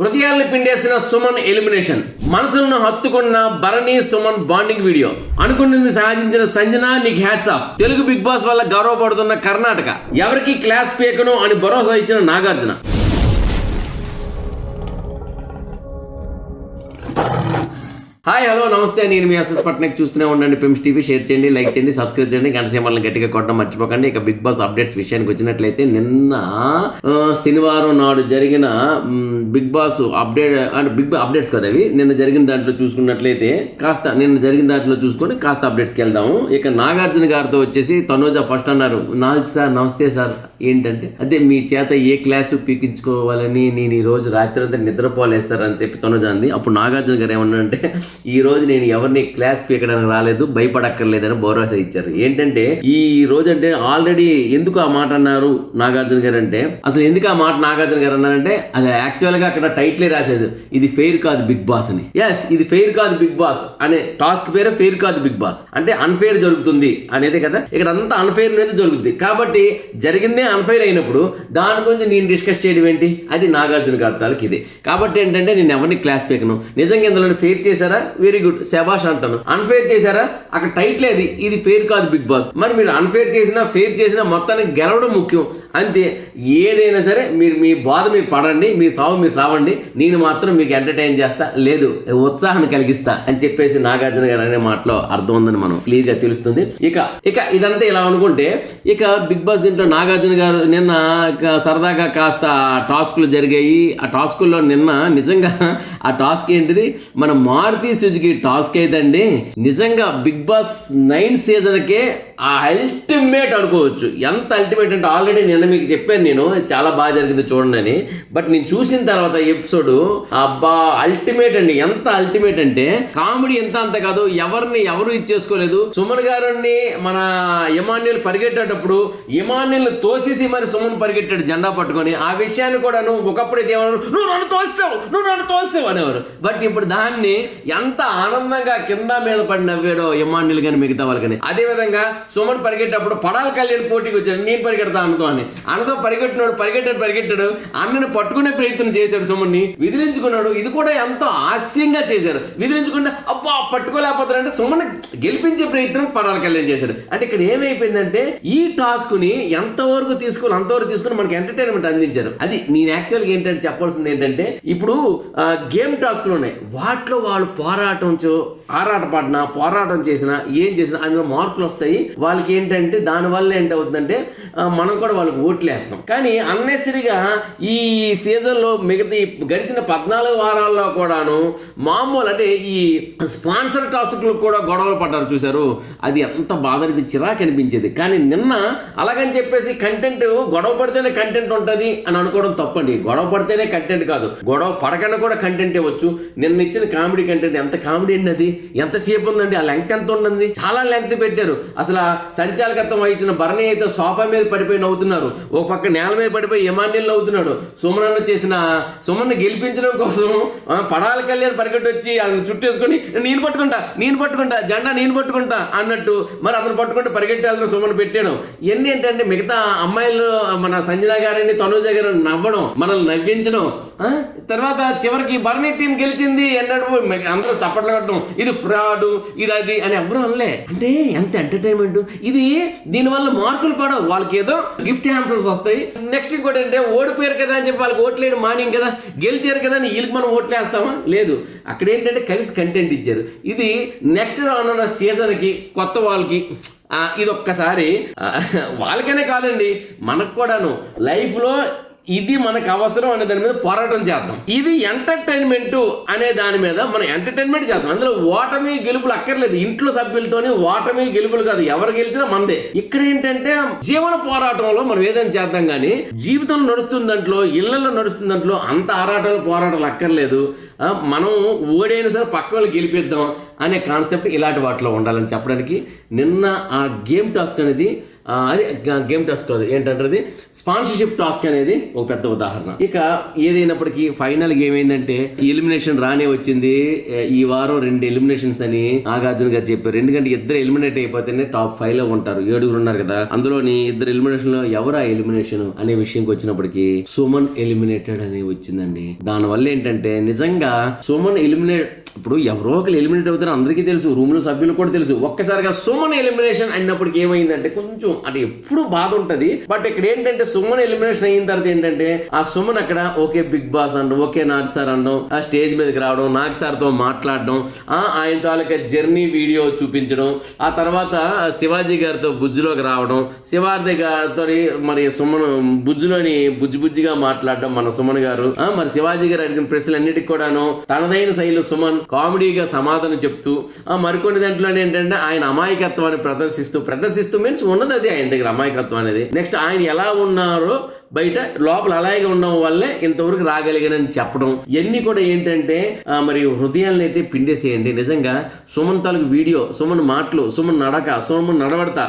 హృదయాల్ని పిండేసిన సుమన్ ఎలిమినేషన్. మనసులను హత్తుకున్న భరణి సుమన్ బాండింగ్ వీడియో. అనుకున్నది సాధించిన సంజన నీకు hats off Telugu Bigg Boss వల్ల గౌరవపడుతున్న కర్ణాటక. ఎవరికి క్లాస్ పీకను అని భరోసా ఇచ్చిన నాగార్జున. హాయ్ హలో నమస్తే. నేను మీ ఎస్ఎస్ పట్నక్ చూస్తూనే ఉండండి. పిమ్స్ టీవీ షేర్ చేయండి లైక్ చేయండి సబ్స్క్రైబ్ చేయండి. గంట సేమల్ని గట్టిగా కొట్టడం మర్చిపోకండి. ఇక బిగ్ బాస్ అప్డేట్స్ విషయానికి వచ్చినట్లయితే నిన్న శనివారం నాడు జరిగిన బిగ్ బాస్ అప్డేట్ అంటే బిగ్ బాస్ అప్డేట్స్ కదా అవి. నిన్న జరిగిన దాంట్లో చూసుకున్నట్లయితే కాస్త నిన్న జరిగిన దాంట్లో చూసుకొని కాస్త అప్డేట్స్కి వెళ్దాము. ఇక నాగార్జున గారితో వచ్చేసి తనోజ ఫస్ట్ అన్నారు. నాగ్ సార్ నమస్తే సార్. ఏంటంటే అదే మీ చేత ఏ క్లాసు పీకించుకోవాలని నేను ఈ రోజు రాత్రి అంతా నిద్రపోలేదు సార్ అని చెప్పి తొనజాంది అప్పుడు నాగార్జున గారు ఏమన్నారంటే ఈ రోజు నేను ఎవరిని క్లాస్ పీకడానికి రాలేదు భయపడక్కర్లేదని భరోసా ఇచ్చారు. ఏంటంటే ఈ రోజు అంటే ఆల్రెడీ ఎందుకు ఆ మాట అన్నారు నాగార్జున గారు అంటే అసలు ఎందుకు ఆ మాట నాగార్జున గారు అన్నారంటే అది యాక్చువల్గా అక్కడ టైటిలే రాసేది ఇది ఫెయిర్ కాదు బిగ్ బాస్ అని. ఎస్ ఇది ఫెయిర్ కాదు బిగ్ బాస్ అనే టాస్క్ పేరే ఫెయిర్ కాదు బిగ్ బాస్. అంటే అన్ఫెయిర్ జరుగుతుంది అనేది కదా ఇక్కడ అంతా అన్ఫెయిర్ అనేది జరుగుతుంది కాబట్టి జరిగిందే అన్ఫైర్ అయినప్పుడు దాని గురించి నేను డిస్కస్ చేయడం ఏంటి? అది నాగార్జున గారి ఇది. కాబట్టి ఏంటంటే నేను ఎవరిని క్లాస్ పీకను. నిజంగా ఇందులో ఫెయిర్ చేశారా? వెరీ గుడ్ శబాష్ అంటాను. అన్ఫెయిర్ చేశారా? అక్కడ టైటిల్ అది. ఇది ఫెయిర్ కాదు బిగ్ బాస్. మరి మీరు అన్ఫెయిర్ చేసినా ఫెయిర్ చేసినా మొత్తానికి గెలవడం ముఖ్యం. అంతే. ఏదైనా సరే మీరు మీ బాధ మీరు పడండి మీ సావు మీరు సావండి. నేను మాత్రం మీకు ఎంటర్టైన్ చేస్తా. లేదు ఉత్సాహాన్ని కలిగిస్తా అని చెప్పేసి నాగార్జున గారు అనే మాటలో అర్థం ఉందని మనం క్లియర్గా తెలుస్తుంది. ఇక ఇక ఇదంతా ఇలా అనుకుంటే ఇక బిగ్ బాస్ దీంట్లో నాగార్జున గారు నిన్న సరదాగా కాస్త టాస్కులు జరిగాయి. ఆ టాస్కుల్లో నిన్న నిజంగా ఆ టాస్క్ ఏంటిది? మన మారుతి సుజుకి టాస్క్ అయితే అండి నిజంగా బిగ్ బాస్ నైన్ సీజన్కే ఆ అల్టిమేట్ అనుకోవచ్చు. ఎంత అల్టిమేట్ అంటే ఆల్రెడీ నిన్న మీకు చెప్పాను నేను. చాలా బాగా జరిగింది చూడండి అని. బట్ నేను చూసిన తర్వాత ఎపిసోడ్ అబ్బా అల్టిమేట్ అండి. ఎంత అల్టిమేట్ అంటే కామెడీ ఎంత అంత కాదు. ఎవరిని ఎవరు ఇచ్చేసుకోలేదు సుమన్ గారిని మన ఇమాన్యుల్ పరిగెట్టేటప్పుడు ఇమాన్యుల్ తోసేసి మరి సుమన్ పరిగెట్టాడు జెండా పట్టుకొని. ఆ విషయాన్ని కూడా నువ్వు ఒకప్పుడు అయితే నువ్వు నన్ను తోస్తావు నువ్వు నన్ను తోస్తావు అనేవారు. బట్ ఇప్పుడు దాన్ని ఎంత ఆనందంగా కింద మీద పడి నవ్వాడో ఇమాన్యుల్ కానీ మిగతా వాళ్ళు కానీ అదే విధంగా సుమన్ పరిగెట్టేటప్పుడు పడాల కళ్యాణ్ పోటీకి వచ్చాడు. నేను పరిగెడతా అన్నతో అని. అన్నతో పరిగెట్టినాడు పరిగెట్టాడు పరిగెట్టాడు. అన్నను పట్టుకునే ప్రయత్నం చేశాడు సుమన్ని. విదిలించుకున్నాడు. ఇది కూడా ఎంతో హాస్యంగా చేశారు. విదిలించుకుంటే అబ్బా పట్టుకోలేకపోతారంటే సుమన్ గెలిపించే ప్రయత్నం పడాల కళ్యాణ్ చేశాడు. అంటే ఇక్కడ ఏమైపోయిందంటే ఈ టాస్క్ని ఎంతవరకు తీసుకుని అంతవరకు తీసుకుని మనకి ఎంటర్టైన్మెంట్ అందించారు. అది నేను యాక్చువల్గా ఏంటంటే చెప్పాల్సింది ఏంటంటే ఇప్పుడు గేమ్ టాస్క్లు ఉన్నాయి. వాటిలో వాళ్ళు పోరాటం ఆరాట పడినా పోరాటం చేసినా ఏం చేసినా అందులో మార్కులు వస్తాయి. వాళ్ళకి ఏంటంటే దానివల్ల ఏంటవుతుందంటే మనం కూడా వాళ్ళకి ఓట్లు వేస్తాం. కానీ అన్నెసరిగా ఈ సీజన్లో మిగతా గడిచిన పద్నాలుగు వారాల్లో కూడాను మామూలు అంటే ఈ స్పాన్సర్ టాస్క్లు కూడా గొడవలు పడ్డారు చూశారు. అది ఎంత బాధ అనిపించి చిరాకు అనిపించేది. కానీ నిన్న అలాగని చెప్పేసి కంటెంట్ గొడవ పడితేనే కంటెంట్ ఉంటుంది అని అనుకోవడం తప్పండి. గొడవ పడితేనే కంటెంట్ కాదు. గొడవ పడకుండా కూడా కంటెంట్ ఇవ్వచ్చు. నిన్న ఇచ్చిన కామెడీ కంటెంట్ ఎంత కామెడీ అండి అది? ఎంతసేపు ఉందండి? ఆ లెంగ్త్ ఎంత ఉండండి చాలా లెంగ్త్ పెట్టారు. అసలు సంచాలకత్వం వహించిన భరణి అయితే సోఫా మీద పడిపోయి నవ్వుతున్నారు. ఒక పక్క నేల మీద పడిపోయి యమాన్యులు నవ్వుతున్నాడు. సుమనన్న చేసిన సుమన్ గెలిపించడం కోసం ఆ, పడాల కళ్యాణ్ పరిగెట్టి వచ్చి ఆయన చుట్టేసుకొని నేను పట్టుకుంటా నేను పట్టుకుంటా జెండా నేను పట్టుకుంటా అన్నట్టు మరి అతను పట్టుకుంటే పరిగెట్టాలని సుమన్ పెట్టాను ఎన్ని ఏంటంటే మిగతా అమ్మాయిలు మన సంజన గారిని తనుజ గారు నవ్వడం మనల్ని నవ్వించడం తర్వాత చివరికి బర్నీ టీం గెలిచింది అన్నట్టు అందరూ చప్పట్లు కట్టడం. ఇది ఫ్రాడ్ ఇది అది అని ఎవరు అనలే. అంటే ఎంత ఎంటర్టైన్మెంట్ ఇది దీనివల్ల మార్కులు పడవు. వాళ్ళకి ఏదో గిఫ్ట్ హ్యాంపర్స్ వస్తాయి. నెక్స్ట్ ఇంకోటి అంటే ఓడిపోయారు కదా అని చెప్పి వాళ్ళకి ఓట్లేయడం మానేం కదా. గెలిచారు కదా అని వీళ్ళకి మనం ఓట్లేస్తామా లేదు. అక్కడ ఏంటంటే కలిసి కంటెంట్ ఇచ్చారు. ఇది నెక్స్ట్ రానున్న సీజన్కి కొత్త వాళ్ళకి ఇదొక్కసారి వాళ్ళకనే కాదండి మనకు కూడాను. లైఫ్లో ఇది మనకు అవసరం అనే దాని మీద పోరాటం చేద్దాం. ఇది ఎంటర్టైన్మెంట్ అనే దాని మీద మనం ఎంటర్టైన్మెంట్ చేద్దాం. అందులో ఓటమి గెలుపులు అక్కర్లేదు. ఇంట్లో సభ్యులతోనే ఓటమి గెలుపులు కాదు. ఎవరు గెలిచినా మందే. ఇక్కడ ఏంటంటే జీవన పోరాటంలో మనం ఏదైనా చేద్దాం కానీ జీవితం నడుస్తున్న దాంట్లో ఇళ్ళలో నడుస్తున్న దాంట్లో అంత ఆరాటాలు పోరాటాలు అక్కర్లేదు. మనం ఓడైనా సరే పక్క వాళ్ళు గెలిపిద్దాం అనే కాన్సెప్ట్ ఇలాంటి వాటిలో ఉండాలని చెప్పడానికి నిన్న ఆ గేమ్ టాస్క్ అనేది అది గేమ్ టాస్క్ కాదు. ఏంటంటే స్పాన్సర్షిప్ టాస్క్ అనేది ఒక పెద్ద ఉదాహరణ. ఇక ఏదైనప్పటికీ ఫైనల్ గేమ్ ఏంటంటే ఎలిమినేషన్ రానే వచ్చింది. ఈ వారం రెండు ఎలిమినేషన్స్ అని నాగార్జున గారు చెప్పారు. ఎందుకంటే ఇద్దరు ఎలిమినేట్ అయిపోతేనే టాప్ ఫైవ్లో ఉంటారు. ఏడుగురు ఉన్నారు కదా. అందులోని ఇద్దరు ఎలిమినేషన్లో ఎవరు ఆ ఎలిమినేషన్ అనే విషయంకి వచ్చినప్పటికీ సుమన్ ఎలిమినేటెడ్ అని వచ్చిందండి. దానివల్ల ఏంటంటే నిజంగా సుమన్ ఎలిమినేట్ ఇప్పుడు ఎవరో ఒకరు ఎలిమినేట్ అవుతారో అందరికీ తెలుసు రూమ్లో సభ్యులు కూడా తెలుసు. ఒక్కసారిగా సుమన్ ఎలిమినేషన్ అయినప్పటికి ఏమైందంటే కొంచెం అంటే ఎప్పుడు బాధ ఉంటుంది. బట్ ఇక్కడ ఏంటంటే సుమన్ ఎలిమినేషన్ అయిన తర్వాత ఏంటంటే ఆ సుమన్ అక్కడ ఓకే బిగ్ బాస్ అండం ఓకే నాగ్ సార్ అనడం ఆ స్టేజ్ మీదకి రావడం నాగ్ సార్తో మాట్లాడడం ఆయన తాలూకా జర్నీ వీడియో చూపించడం ఆ తర్వాత శివాజీ గారితో బుజ్జులోకి రావడం శివాజీ గారితో మరి సుమన్ బుజ్జులోని బుజ్జి బుజ్జిగా మాట్లాడడం మన సుమన్ గారు. మరి శివాజీ గారు అడిగిన ప్రశ్నలన్నిటికి కూడాను తనదైన శైలి సుమన్ కామెడీగా సమాధానం చెప్తూ మరికొన్ని దాంట్లో ఏంటంటే ఆయన అమాయకత్వాన్ని ప్రదర్శిస్తూ ప్రదర్శిస్తూ మీన్స్ ఉన్నది అది ఆయన దగ్గర అమాయకత్వం అనేది. నెక్స్ట్ ఆయన ఎలా ఉన్నారో బయట లోపల అలాగే ఉండడం వల్లే ఇంతవరకు రాగలిగానని చెప్పడం. ఇవన్నీ కూడా ఏంటంటే మరి హృదయాలను అయితే పిండేసేయండి. నిజంగా సుమన్ తాలూకు వీడియో సుమన్ మాటలు సుమన్ నడక సుమన్ నడవడత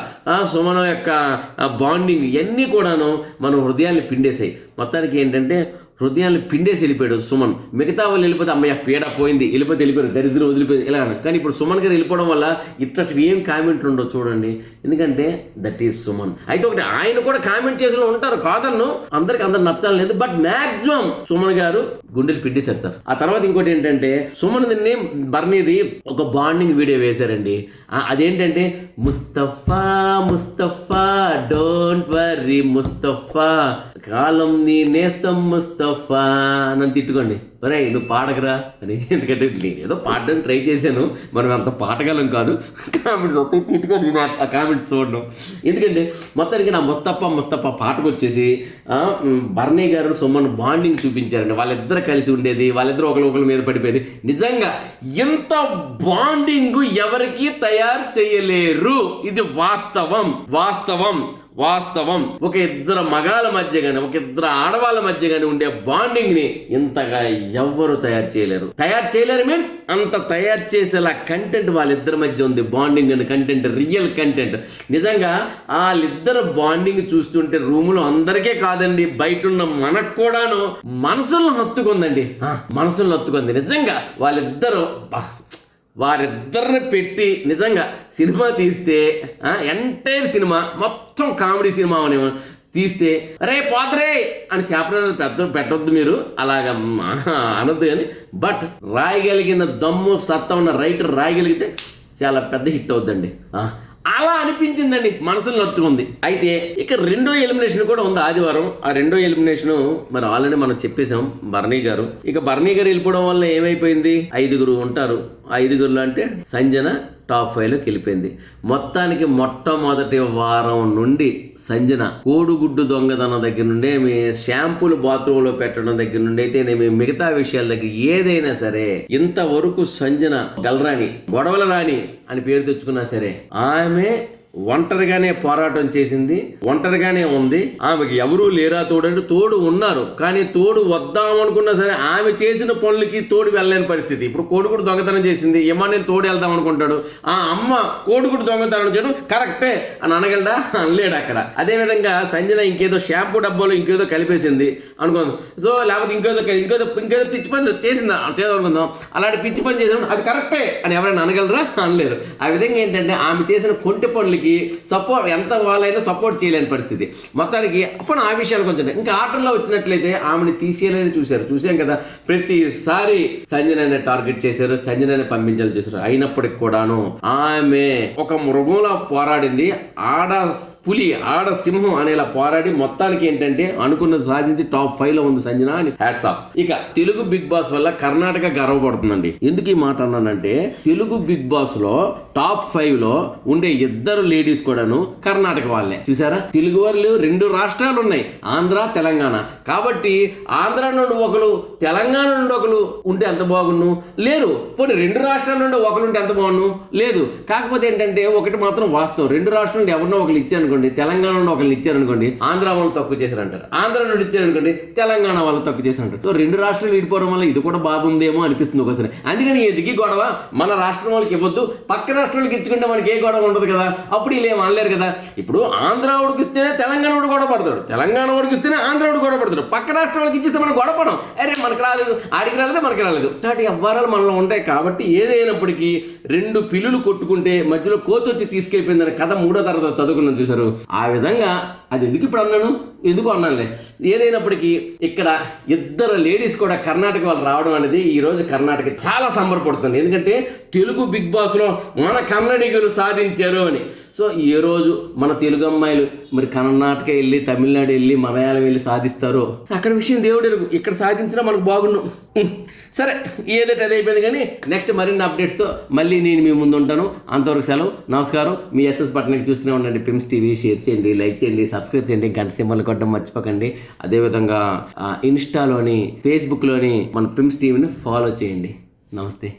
సుమన్ యొక్క బాండింగ్ ఇవన్నీ కూడాను మనం హృదయాన్ని పిండేసాయి. మొత్తానికి ఏంటంటే హృదయాన్ని పిండేసి వెళ్ళిపోయాడు సుమన్. మిగతా వాళ్ళు వెళ్ళిపోతే అమ్మయ్య పీడ పోయింది. వెళ్ళిపోతే వెళ్ళిపోయారు. దరిద్రం వదిలిపోయింది ఇలా కానీ ఇప్పుడు సుమన్ గారు వెళ్ళిపోవడం వల్ల ఇట్లాంటివి ఏం కామెంట్ ఉండవు చూడండి. ఎందుకంటే దట్ ఈస్ సుమన్. అయితే ఒకటి ఆయన కూడా కామెంట్ చేసిన ఉంటారు కాదన్ను. అందరికి అందరు నచ్చాలనేది బట్ మాక్సిమం సుమన్ గారు గుండెలు పిట్టేశారు సార్. ఆ తర్వాత ఇంకోటి ఏంటంటే సుమన్ దీన్ని బర్నీది ఒక బాండింగ్ వీడియో వేశారండి. అదేంటంటే ముస్తఫా ముస్తఫా డోంట్ వర్రీ ముస్తఫా కాలం నీ నేస్తం ముస్తఫా నన్ను తిట్టుకోండి. ఒరే నువ్వు పాడకరా? అని. ఎందుకంటే నేను ఏదో పాడడానికి ట్రై చేశాను. మనం అంత పాటగలం కాదు. కామెంట్స్ వస్తాయి తిట్టుకొని నేను ఆ- కామెంట్స్ చూడడం ఎందుకంటే మొత్తానికి నా ముస్తప్ప ముస్తప్ప పాటకు వచ్చేసి ఆ, బర్నీ గారు సుమన్ బాండింగ్ చూపించారండి. వాళ్ళిద్దరు కలిసి ఉండేది వాళ్ళిద్దరు ఒకరు ఒకరి మీద పడిపోయేది. నిజంగా ఎంత బాండింగ్ ఎవరికి తయారు చేయలేరు. ఇది వాస్తవం. వాస్తవం. వాస్తవం. ఒక ఇద్దరు మగాల మధ్య కానీ ఒక ఇద్దరు ఆడవాళ్ళ మధ్య కానీ ఉండే బాండింగ్ని ఇంతగా ఎవ్వరు తయారు చేయలేరు. తయారు చేయలేరు మీన్స్ అంత తయారు చేసేలా కంటెంట్ వాళ్ళిద్దరి మధ్య ఉంది. Bonding and content real content. నిజంగా వాళ్ళిద్దరు బాండింగ్ చూస్తుంటే రూములో అందరికీ కాదండి బయట ఉన్న మనకు కూడాను మనసులను హత్తుకుందండి. మనసులను హత్తుకుంది. నిజంగా వాళ్ళిద్దరు బా, వారిద్దరిని పెట్టి నిజంగా సినిమా తీస్తే ఎంటైర్ సినిమా మొత్తం కామెడీ సినిమా అని తీస్తే రే పోతరే అని శాపనాలు పెద్ద పెట్టొద్దు మీరు. అలాగా అనద్దు అనొద్దు కానీ బట్ రాయగలిగిన దమ్ము సత్తా ఉన్న రైటర్ రాయగలిగితే చాలా పెద్ద హిట్ అవుద్దండి. అలా అనిపించిందండి. మనసులో నొత్తుకుంది. అయితే ఇక రెండో ఎలిమినేషన్ కూడా ఉంది ఆదివారం. ఆ రెండో ఎలిమినేషన్ మరి ఆల్రెడీ మనం చెప్పేశాం బర్నీ గారు. ఇక బర్నీ గారు వెళ్ళిపోవడం వల్ల ఏమైపోయింది? ఐదుగురు ఉంటారు. ఐదుగురులో అంటే సంజన టాప్ ఫైవ్లోకి వెళ్ళిపోయింది. మొత్తానికి మొట్టమొదటి వారం నుండి సంజన కోడిగుడ్డు దొంగతనం దగ్గర నుండి మీ షాంపూలు బాత్రూంలో పెట్టడం దగ్గర నుండి అయితే మీ మిగతా విషయాల దగ్గర ఏదైనా సరే ఇంతవరకు సంజన గలరాణి గొడవల రాణి అని పేరు తెచ్చుకున్నా సరే ఆమె ఒంటరిగానే పోరాటం చేసింది ఒంటరిగానే ఉంది. ఆమెకి ఎవరూ లేరా తోడంటే తోడు ఉన్నారు. కానీ తోడు వద్దాం అనుకున్నా సరే ఆమె చేసిన పనులకి తోడు వెళ్ళలేని పరిస్థితి. ఇప్పుడు కోడిగుడు దొంగతనం చేసింది. ఇమ్మాని తోడు వెళ్దాం అనుకుంటాడు. ఆ అమ్మ కోడిగుడు దొంగతనం చేయడం కరెక్టే అని అనగలడా? అనలేడు అక్కడ. అదే విధంగా సంజన ఇంకేదో షాంపూ డబ్బాలో ఇంకేదో కలిపేసింది అనుకుందాం. సో లేకపోతే ఇంకేదో ఇంకేదో ఇంకేదో పిచ్చి పని చేసింది? అనుకుందాం. అలాంటి పిచ్చి పని చేసిన అది కరెక్టే అని ఎవరైనా అనగలరా? అనలేరు. ఆ విధంగా ఏంటంటే ఆమె చేసిన కొంటి పనులకి సపోర్ట్ ఎంత వాళ్ళైనా సపోర్ట్ చేయలేని పరిస్థితి. మొత్తానికి అప్పుడు ఆ విషయాలు కొంచెం ఇంకా ఆటల్లో వచ్చినట్లయితే ఆమెను తీసేయాలని చూశారు. చూసాం కదా ప్రతిసారి సంజనని టార్గెట్ చేశారు సంజనని పంపించాలి చేశారు. అయినప్పటికి కూడాను ఆమె ఒక మృగంలా పోరాడింది. ఆడ పులి ఆడ సింహం అనేలా పోరాడి మొత్తానికి ఏంటంటే అనుకున్నది సాధించి టాప్ ఫైవ్లో ఉంది సంజన అని హ్యాట్స్ ఆఫ్ ఇక తెలుగు బిగ్ బాస్ వల్ల కర్ణాటక గర్వపడుతుందండి. ఎందుకు ఈ మాట అన్నానంటే తెలుగు బిగ్ బాస్లో టాప్ ఫైవ్లో ఉండే ఇద్దరు లేడీస్ కూడాను కర్ణాటక వాళ్ళే. చూసారా? తెలుగు వాళ్ళు రెండు రాష్ట్రాలు ఉన్నాయి. ఆంధ్ర తెలంగాణ. కాబట్టి ఆంధ్ర నుండి ఒకరు తెలంగాణ నుండి ఒకరు ఉంటే ఎంత బాగుండు లేరు పోనీ రెండు రాష్ట్రాల నుండి ఒకరు ఉంటే ఎంత బాగుండు లేదు. కాకపోతే ఏంటంటే ఒకటి మాత్రం వాస్తవం. రెండు రాష్ట్రాల నుండి ఎవరినో ఒకరు ఇచ్చారనుకోండి తెలంగాణ నుండి ఒకరు ఇచ్చారనుకోండి ఆంధ్ర వాళ్ళు తక్కువ చేశారంటారు. ఆంధ్ర నుండి ఇచ్చారనుకోండి తెలంగాణ వాళ్ళు తక్కువ చేశారంటారు. సో రెండు రాష్ట్రాలు విడిపోవడం వల్ల ఇది కూడా బాధ ఉందేమో అనిపిస్తుంది ఒకసారి. అందుకని ఎదిగి గొడవ మన రాష్ట్రం వాళ్ళకి ఇవ్వద్దు. పక్క రాష్ట్రాలకి ఇచ్చుకుంటే మనకి ఏ గొడవ ఉండదు కదా? అప్పుడు వీళ్ళు ఏం అనలేరు కదా. ఇప్పుడు ఆంధ్ర ఉడికిస్తేనే తెలంగాణ వాడు గొడవ పడతాడు తెలంగాణ ఉడికిస్తేనే ఆంధ్ర వాడు గొడవ పడతాడు పక్క రాష్ట్రం వాళ్ళకి ఇచ్చేస్తే మనం గొడవపడం. అరే మనకు రాలేదు. ఆడికి రాలేదు? మనకి రాలేదు. కాబట్టి వ్యవహారాలు మనలో ఉంటాయి కాబట్టి ఏదైనప్పటికీ రెండు పిల్లులు కొట్టుకుంటే మధ్యలో కోతొచ్చి వచ్చి తీసుకెళ్ళిపోయిందని కథ మూడో తరగతి చదువుకున్నాం చూసారు ఆ విధంగా అది ఎందుకు ఇప్పుడు అన్నాను? ఎందుకు అన్నానులే. ఏదైనప్పటికీ ఇక్కడ ఇద్దరు లేడీస్ కూడా కర్ణాటక వాళ్ళు రావడం అనేది ఈరోజు కర్ణాటక చాలా సంబరపడుతుంది. ఎందుకంటే తెలుగు బిగ్ బాస్లో మన కన్నడిగులు సాధించారు అని. సో ఈ రోజు మన తెలుగు అమ్మాయిలు మరి కర్ణాటక వెళ్ళి తమిళనాడు వెళ్ళి మలయాళం వెళ్ళి సాధిస్తారో? అక్కడ విషయం దేవుడు ఎరుగు. ఇక్కడ సాధించినా మనకు బాగుండు. సరే ఏదైతే అది అయిపోయింది కానీ నెక్స్ట్ మరిన్ని అప్డేట్స్తో మళ్ళీ నేను మీ ముందు ఉంటాను. అంతవరకు సెలవు. నమస్కారం. మీ ఎస్ఎస్ పట్టణకి చూస్తూనే ఉండండి. పిమ్స్ టీవీ షేర్ చేయండి లైక్ చేయండి సబ్స్క్రైబ్ చేయండి. గంట సింబల్ కొట్టడం మర్చిపోకండి. అదేవిధంగా ఇన్స్టాలోని ఫేస్బుక్లోని మన పిమ్స్ టీవీని ఫాలో చేయండి. నమస్తే.